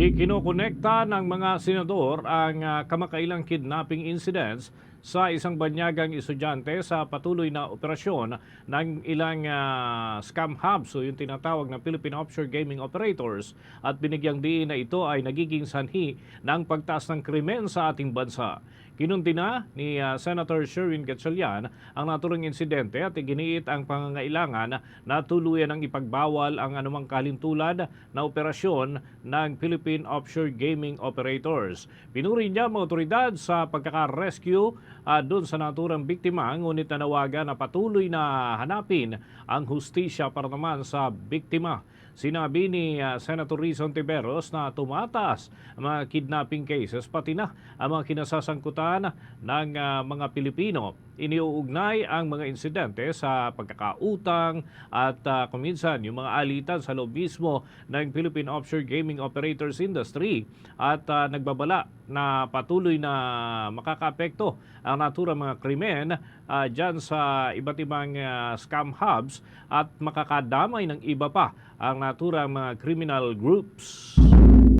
Ikinokonekta ng mga senador ang ah, kamakailang kidnapping incidents sa isang banyagang estudyante sa patuloy na operasyon ng ilang ah, scam hubs o yung tinatawag na Philippine Offshore Gaming Operators at binigyang diin na ito ay nagiging sanhi ng pagtaas ng krimen sa ating bansa. Kinunti na ni ah, Senator Sherwin Gatchalian ang naturang insidente at iginiit ang pangangailangan na tuluyan ng ipagbawal ang anumang kalintulan na operasyon ng Philippine Offshore Gaming Operators. Pinuri niya mga otoridad sa pagkaka-rescue ah, doon sa naturang biktima, ngunit nanawagan na patuloy na hanapin ang hustisya para naman sa biktima. Sinabi ni ah, Senator Rizon Tiberos na tumataas ang mga kidnapping cases pati na ang mga kinasasangkutan ng ah, mga Pilipino. Iniuugnay ang mga insidente sa pagkakautang at uh, kuminsan yung mga alitan sa loob mismo ng Philippine Offshore Gaming Operators Industry at ah, nagbabala na patuloy na makakaapekto ang naturang mga krimen ah, dyan sa iba't ibang ah, scam hubs at makakadamay ng iba pa ang naturang mga criminal groups.